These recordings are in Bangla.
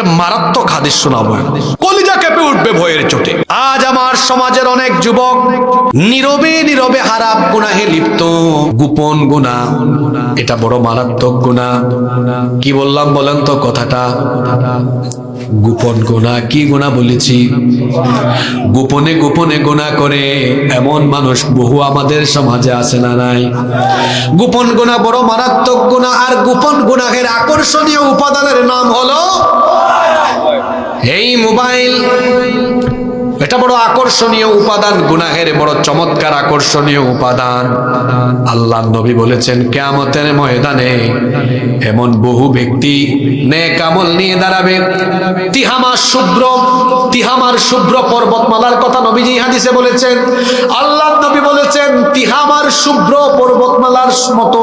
একটা মারাত্মক হাদিস শোনাবো। কলিজা কেঁপে উঠবে ভয়ের চোটে। আজ আমার সমাজের অনেক যুবক নীরবে নীরবে হারাপ গুনাহে লিপ্ত। গোপন গুণা, এটা বড় মারাত্মক গুণা। কি বললাম বলেন তো কথাটা? গোপন গোনা কি গোনা বলেছি? গোপনে গোপনে গোনা করে এমন মানুষ বহু আমাদের সমাজে আছে না নাই? গোপন গোনা বড় মারাত্মক গোনা আর গোপন গুনাহের আকর্ষণীয় উপাদানের নাম হলো এই মোবাইল এটা বড় আকর্ষণীয় উপাদান, গুনাহের বড় চমৎকার আকর্ষণীয় উপাদান। আল্লাহ নবী বলেছেন, কেয়ামতের ময়দানে এমন বহু ব্যক্তি নেক আমল নিয়ে দাঁড়াবে। তিহামা শুভ্র, তিহামার শুভ্র পর্বতমালার কথা নবীজি হাদিসে বলেছেন। আল্লাহ নবী বলেছেন, তিহামার শুভ্র পর্বতমালার মতো,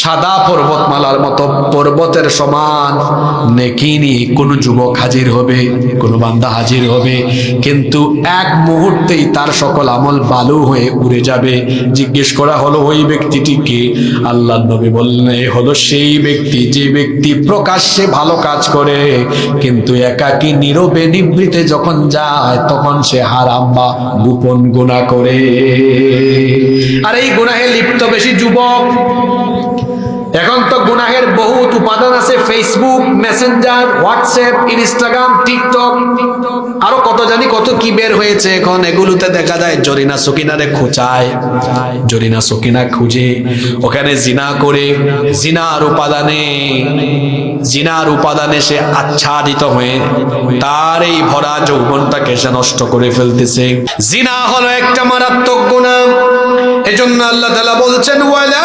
সাদা পর্বতমালার মতো পর্বতের সমান নেকি নিয়ে কোনো যুবক হাজির হবে, কোনো বান্দা হাজির হবে কিন্তু এক মুহূর্তেই তার সকল আমল বালু হয়ে উড়ে যাবে। জিজ্ঞেস করা হলো, ওই ব্যক্তিটিকে আল্লাহ নবী বললেন, "এ হলো সেই ব্যক্তি, যে ব্যক্তি প্রকাশ্যে ভালো কাজ করে, কিন্তু একাকী নীরবে নিবৃতে যখন যায়, তখন সে হারাম বা গোপন গুণা করে। আর এই গুনাহে লিপ্ত বেশি যুবক। এখন তো গুনাহের বহুত উপাদান আছে Facebook Messenger WhatsApp Instagram TikTok আরও কত জানি, কত কি বের হয়েছে এখন, এগুলোতে দেখা যায়, জরিনা সকিনারে খোঁচায়, জরিনা সকিনা খুঁজে, ওখানে জিনা করে, জিনার উপাদানে জিনার উপাদানে সে আচ্ছাদিত হয়ে, তার এই ভরা যৌবনটাকে সে নষ্ট করে ফেলতেছে। জিনা হলো একটা মারাত্মক গুণা এজন্য আল্লাহ তাআলা বলছেন, ওয়ালা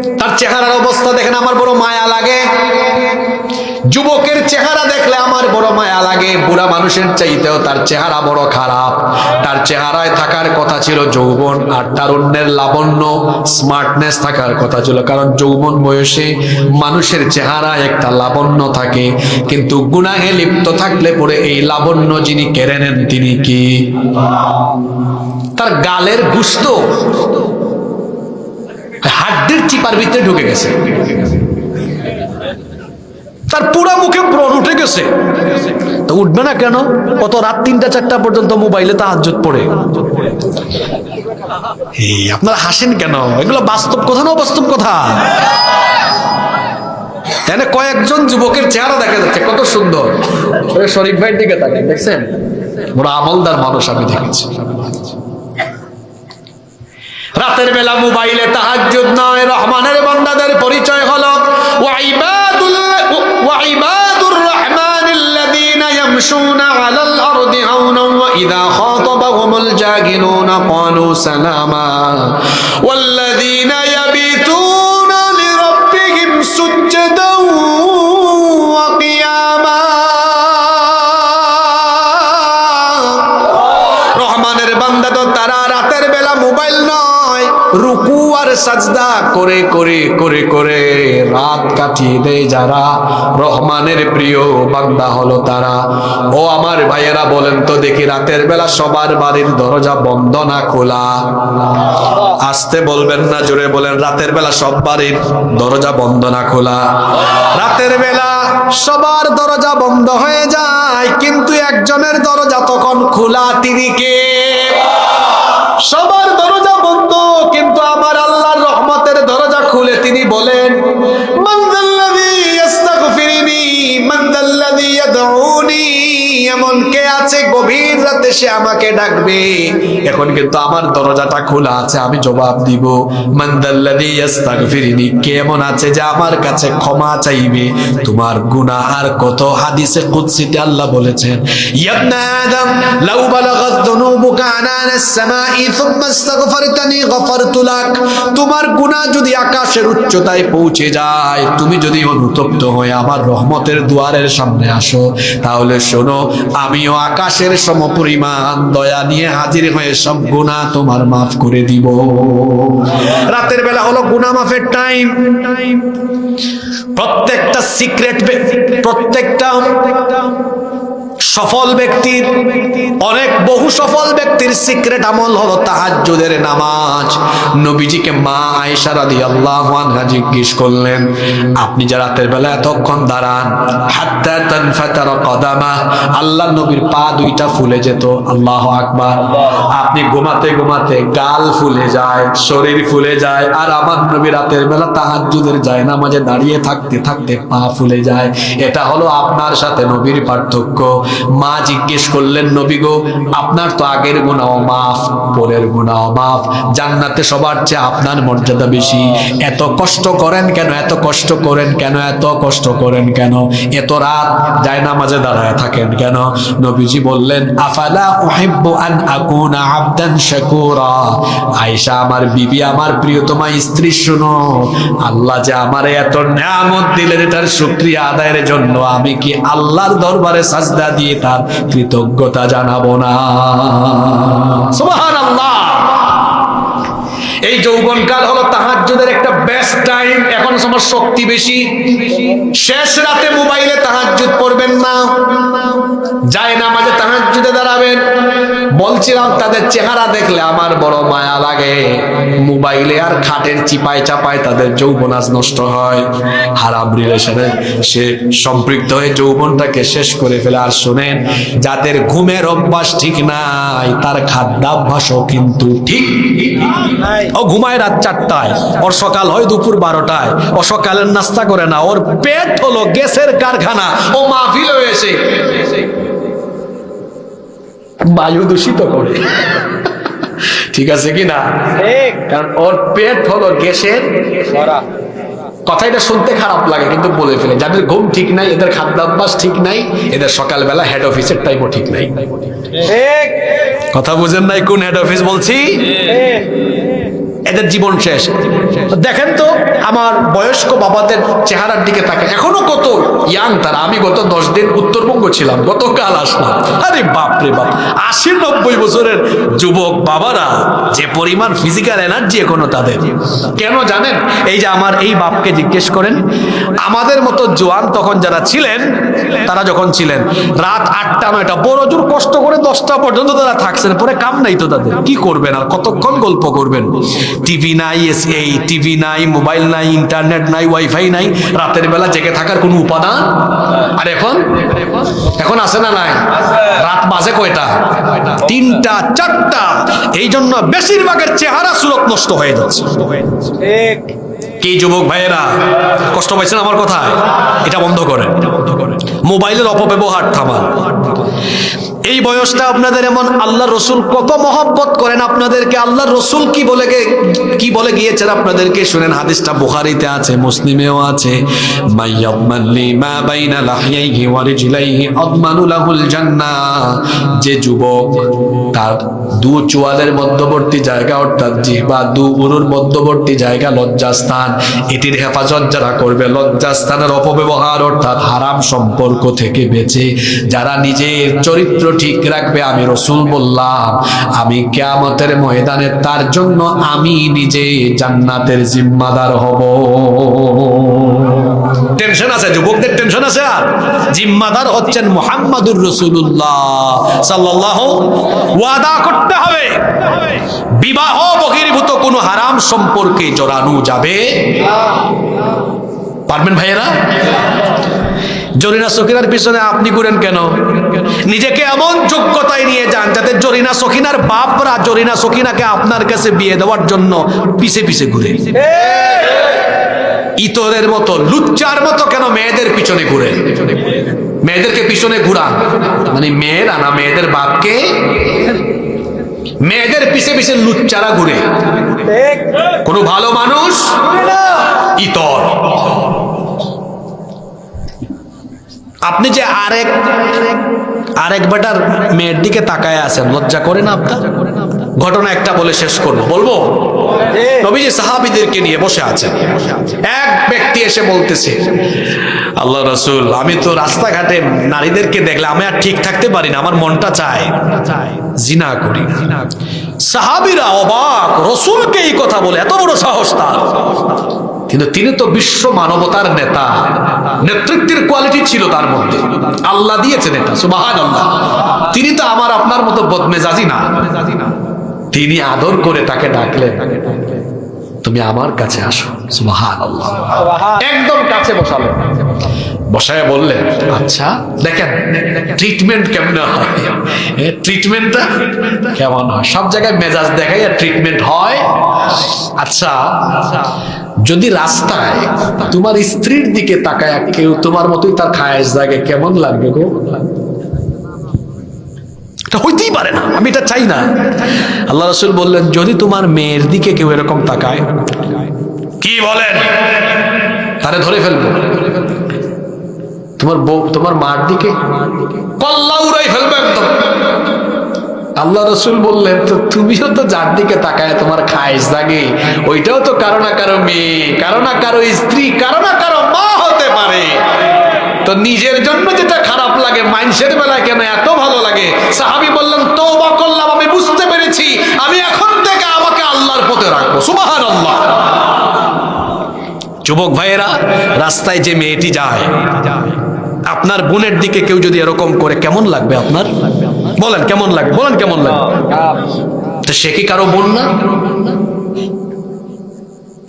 তার চেহারার অবস্থা দেখেন, আমার বড় মায়া লাগে। যুবকের চেহারা দেখলে আমার বড় মায়া লাগে। বুড়া মানুষের চাইতেও তার চেহারা বড় খারাপ। তার চেহারায় থাকার কথা ছিল যৌবন, আর তারুণ্যের লাবণ্য স্মার্টনেস থাকার কথা ছিল। কারণ যৌবন বয়সে মানুষের চেহারায় একটা লাবণ্য থাকে। কিন্তু গুনাহে লিপ্ত থাকলে পরে এই লাবণ্য যিনি কেড়ে নেন তিনি কি? তার গালের গুস্ত। হাড্ডির চিপার ভিতরে ঢুকে গেছে। তার পুরা মুখে ব্রণ উঠে গেছে। তো উঠবে না কেন? কত রাত তিনটা, চারটা পর্যন্ত মোবাইলে তাহাজ্জুদ পড়ে। এই, আপনারা হাসেন কেন? এগুলো বাস্তব কথা না বাস্তব কথা? এখানে কয়েকজন যুবকের চেহারা দেখা যাচ্ছে, কত সুন্দর। শরীফ ভাইয়ের দিকে তাকে দেখছেন? বড় আমলদার মানুষ আমি দেখেছি। রাতের বেলা মোবাইলে তাহাজ্জুদ নয় রহমানের বান্দাদের পরিচয় হলো ওয়াইবাদুল ওয়াইবাদুর রহমানিল্লাযীনা ইয়ামশুনা আলাল আরদি হাওনা ওয়া ইযা খাতাবাহুমুল জাহিলুনা রুকু আর সাজদা করে করে করে করে রাত কাটিয়ে দেয় যারা। রহমানের প্রিয় বান্দা হলো তারা। ও আমার ভাইয়েরা বলেন তো দেখি রাতের বেলা সবার বাড়ির দরজা বন্ধ না খোলা? আসতে বলবেন না, জোরে বলেন, রাতের বেলা সব বাড়ির দরজা বন্ধ না খোলা? রাতের বেলা সবার দরজা বন্ধ হয়ে যায়, কিন্তু একজনের দরজা তখন খোলা, তিনি কে? সে আমাকে ডাকবে। এখন কিন্তু আমার দরজাটা খোলা আছে, আমি জবাব দিব। মান্দাল্লাযী ইস্তাগফিরনি কে এমন আছে যে আমার কাছে ক্ষমা চাইবে? তোমার গুনাহ আর কত হাদিসে কুদসিতে আল্লাহ বলেছেন তোমার গুনাহ যদি আকাশের উচ্চতায় পৌঁছে যায়, তুমি যদি অনুতপ্ত হয়ে আমার রহমতের দুয়ারের সামনে আসো, তাহলে শোনো, আমিও আকাশের সমপরিমাণ দয়া নিয়ে হাজির হয়ে সব গুনাহ তোমার মাফ করে দিব। রাতের বেলা হলো গুনাহ মাফের টাইম প্রত্যেকটা সিক্রেট প্রত্যেকটা সফল ব্যক্তির, অনেক বহু সফল ব্যক্তির সিক্রেট আমল হলো তাহাজ্জুদের নামাজ। নবীজিকে মা আয়েশা রাদিয়াল্লাহু আনহা জিজ্ঞেস করলেন, আপনি যে রাতের বেলা এতক্ষণ দাঁড়ান, হাত্তা তানফাতারা আল্লাহ নবীর পা দুইটা ফুলে যেত, আল্লাহু আকবার। আপনি ঘুমাতে ঘুমাতে গাল ফুলে যায়, শরীর ফুলে যায়, আর আমার নবী রাতের বেলা তাহাজ্জুদের যায় নামাজে দাঁড়িয়ে থাকতে থাকতে পা ফুলে যায়। এটা হলো আপনার সাথে নবীর পার্থক্য। মা জিজ্ঞেস করলেন, নবী গো, আপনার তো আগের গুণাও মাফ, পরের গুণাও মাফ। জান্নাতে সবার চেয়ে আপনার মর্যাদা বেশি। এত কষ্ট করেন কেন? এত কষ্ট করেন কেন? এত কষ্ট করেন কেন? এত রাত যায় নামাজে দাঁড়ায় থাকেন কেন? নবীজি বললেন, আফালা উহিব্বু আন আকুনা আবদান শাকুরা? আয়েশা, আমার বিবি আমার প্রিয়তমা স্ত্রী, শুনো। আল্লাহ যে আমার এত নিয়ামত দিলেন, এটার শুকরিয়া আদায়ের জন্য আমি কি আল্লাহর দরবারে সাজদা দিয়ে তার কৃতজ্ঞতা জানাব না। এই যৌবনকাল হলো তাহাজ্জুদের একটা বেস্ট টাইম এখন সময় শক্তি বেশি, শেষ রাতে মোবাইলে তাহাজ্জুদ পড়বেন না। যায় না মাঝে তাহাজ্জুদে দাঁড়াবেন। বলছিলাম, তাদের চেহারা দেখলে আমার বড় মায়া লাগে। মোবাইলে আর খাটের চিপায় চাপায় তাদের যৌবন আজ নষ্ট হয়। হারাম রিলেশনে সে সম্পৃক্ত হয়ে যৌবনটাকে শেষ করে ফেলে। আর শোনেন, যাদের ঘুমের অভ্যাস ঠিক নাই, তার খাদ্যাভ্যাসও কিন্তু ঠিক ও ঘুমায় রাত চারটায়, ওর সকাল হয় দুপুর বারোটায়। ও সকালের নাস্তা করে না। ওর পেট হলো গ্যাসের কারখানা। ও মাহফিল হয়েছে। বায়ু দূষিত করে। ঠিক আছে কি না? কারণ ওর পেট হলো গ্যাসের কথা এটা শুনতে খারাপ লাগে কিন্তু বলে ফেলে। যাদের ঘুম ঠিক নাই এদের খাদ্যাভ্যাস ঠিক নাই এদের সকালবেলা হেড অফিসের টাইমও ঠিক নাই। কথা বুঝেন নাই কোন হেড অফিস বলছি? এদের জীবন শেষ। দেখেন তো, আমার বয়স্ক বাবাদের চেহারার দিকে তাকে। এখনও কত ইয়াং তারা। আমি গত দশ দিন উত্তরবঙ্গ ছিলাম, গতকাল আসলাম। আরে বাপ রে বাপ। আশি নব্বই বছরের যুবক বাবারা, যে পরিমাণ ফিজিক্যাল এনার্জি এখনও তাদের। কেন জানেন? এই যে আমার এই বাপকে জিজ্ঞেস করেন, আমাদের মতো জোয়ান তখন যারা ছিলেন, তারা যখন ছিলেন, রাত আটটা নয়টা, বড় জোর কষ্ট করে দশটা পর্যন্ত তারা থাকছেন। পরে কাম নাই তো তাদের। কি করবেন আর কতক্ষণ গল্প করবেন? টিভি নাই এই টিভি নাই, মোবাইল নাই, ইন্টারনেট নাই, ওয়াইফাই নাই, রাতের বেলা জেগে থাকার কোনো উপাদান? আর এখন? এখন আছে না নাই? রাত বাজে কয়টা? তিনটা, চারটা। এই জন্য বেশিরভাগের চেহারা সুরত নষ্ট হয়ে যাচ্ছে। কি যুবক ভাইয়েরা, কষ্ট পাইছেন আমার কথায়? এটা বন্ধ করেন। মোবাইলের অপব্যবহার থামান। এই বয়সটা আপনাদের এমন আল্লাহ রসুল কত মহব্বত করেন আপনাদেরকে, আল্লাহ রসুল কি বলে কি বলে গিয়েছেন আপনাদেরকে? শুনেন, হাদিসটা বুখারিতে আছে, মুসলিমেও আছে। যে যুবক তার দু চোয়ালের মধ্যবর্তী জায়গা, অর্থাৎ জিহ্বা দু উরুর মধ্যবর্তী জায়গা, লজ্জাস্থান, এটির হেফাজত যারা করবে, লজ্জাস্থানের অপব্যবহার, অর্থাৎ হারাম সম্পর্ক থেকে বেঁচে, যারা নিজের চরিত্র ঠিক রাখবে, আমি রসুল বললাম, আমি কেয়ামতের ময়দানে তার জন্য আমি নিজে জান্নাতের জিম্মাদার হব। টেনশন আছে, যুবকদের টেনশন আছে আর? জিম্মাদার হচ্ছেন মোহাম্মদুর রসুল্লাহ সাল্লাহ ওয়াদা করতে হবে। বিবাহ বহির্ভূত কোনো হারাম সম্পর্কে জড়ানো যাবে? পারবেন ভাইয়েরা? জরিনা সখিনার পিছনে আপনি ঘুরেন কেন? নিজেকে এমন যোগ্যতায় নিয়ে যান যাতে জরিনা সখিনার বাপরা জরিনা সখিনাকে আপনার কাছে বিয়ে দেওয়ার জন্য পিছে পিছে ঘুরে। ইতরের মতো লুচ্চার মতো কেন মেয়েদের পিছনে ঘুরে? মেয়েদেরকে পিছনে ঘুরান। মানে মেয়েরা না মেয়েদের বাপকে? মেয়েদের পিছে পিছে লুচ্চারা ঘুরে। কোন ভালো মানুষ? ইতর। আপনি যে আরেক আরেক বেটার মেয়ের দিকে তাকায় আছেন, লজ্জা করে না আপনার? ঘটনা একটা বলে শেষ করব। বলব? নবীজি সাহাবিদেরকে নিয়ে বসে আছেন। এক ব্যক্তি এসে বলতেছে, আল্লাহ রসুল, আমি তো রাস্তাঘাটে নারীদেরকে দেখলে আমি আর ঠিক থাকতে পারি না, আমার মনটা চায় জিনা করি। সাহাবিরা অবাক, রসুলকে এই কথা বলে, এত বড় সাহস তার। কিন্তু তিনি তো বিশ্ব মানবতার নেতা। নেতৃত্বের কোয়ালিটি ছিল তার মধ্যে। আল্লাহ দিয়েছেন এটা সুবাহান আল্লাহ তিনি তো আমার আপনার মতো বদমেজাজি না। তিনি আদর করে তাকে ডাকলেন, তুমি আমার কাছে আসো। একদম কাছে বসালেন। বসায় বললেন আচ্ছা দেখেন ট্রিটমেন্ট কেমন হয়? ট্রিটমেন্টটা কেমন হয়? সব জায়গায় মেজাজ দেখাই ট্রিটমেন্ট হয়। আচ্ছা যদি রাস্তায় তোমার স্ত্রীর দিকে তাকায়, কেউ তোমার মতোই তার খায়েশ জাগে কেমন লাগবে গো? এটা হইতেই পারে না, আমি এটা চাই না। আল্লাহ রসুল বললেন, যদি তোমার মেয়ের দিকে কেউ এরকম তাকায়, কি বলেন? তারে ধরে ফেলব। তোমার বউ, তোমার মার দিকে? কল্লা উড়াই ফেলবে একদম। আল্লাহ রসুল বললেন, তো তুমিও তো যার দিকে তাকায় তোমার খায়েশ জাগে ওইটাও তো কারও না কারও মেয়ে, কারও না কারও স্ত্রী, কারও না কারও মা হতে পারে। তো নিজের জন্য যেটা খারাপ লাগে মাইন্সের বেলায় কেন এত ভালো লাগে? সাহাবি বললেন, তওবা করলাম, আমি বুঝতে পেরেছি। আমি এখন থেকে আমাকে আল্লাহর পথে রাখব। সুবাহান আল্লাহ যুবক ভাইয়েরা, রাস্তায় যে মেয়েটি যায় আপনার বোনের দিকে কেউ যদি এরকম করে, কেমন লাগবে আপনার? বলেন, কেমন লাগবে? বলেন, কেমন লাগে তো সে কি কারও বোন না?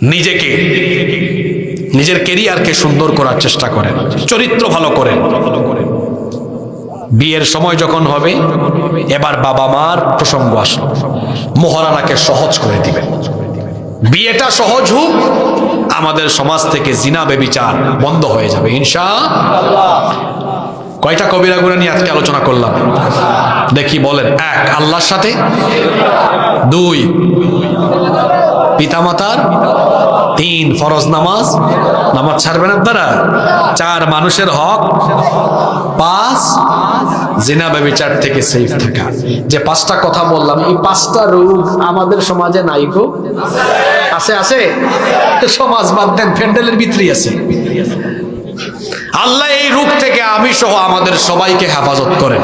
নিজেকে, নিজের কেরিয়ারকে সুন্দর করার চেষ্টা করেন, চরিত্র ভালো করেন। বিয়ের সময় যখন হবে, এবার বাবা মার প্রসঙ্গ আসলো। মহারানাকে সহজ করে দিবেন। বিয়েটা সহজ হোক আমাদের সমাজ থেকে জিনা, বেবিচার বন্ধ হয়ে যাবে ইনশা কয়টা কবিরা গুণা নিয়ে আজকে আলোচনা করলাম? দেখি বলেন, এক, আল্লাহর সাথে। দুই, পিতামাতার। তিন, ফরজ নামাজ। নামাজ ছাড়বেন আপনারা? চার, মানুষের হক। পাঁচ, জিনা ব্যবিচার থেকে সেফ থাকা। যে পাঁচটা কথা বললাম, এই পাঁচটা রোগ আমাদের সমাজে নাই গো। আছে আছে? সমাজ বাদ দেন প্যান্ডেলের ভিতরেই আছে। আল্লাহ এই রূপ থেকে আমি সহ আমাদের সবাইকে হেফাজত করেন।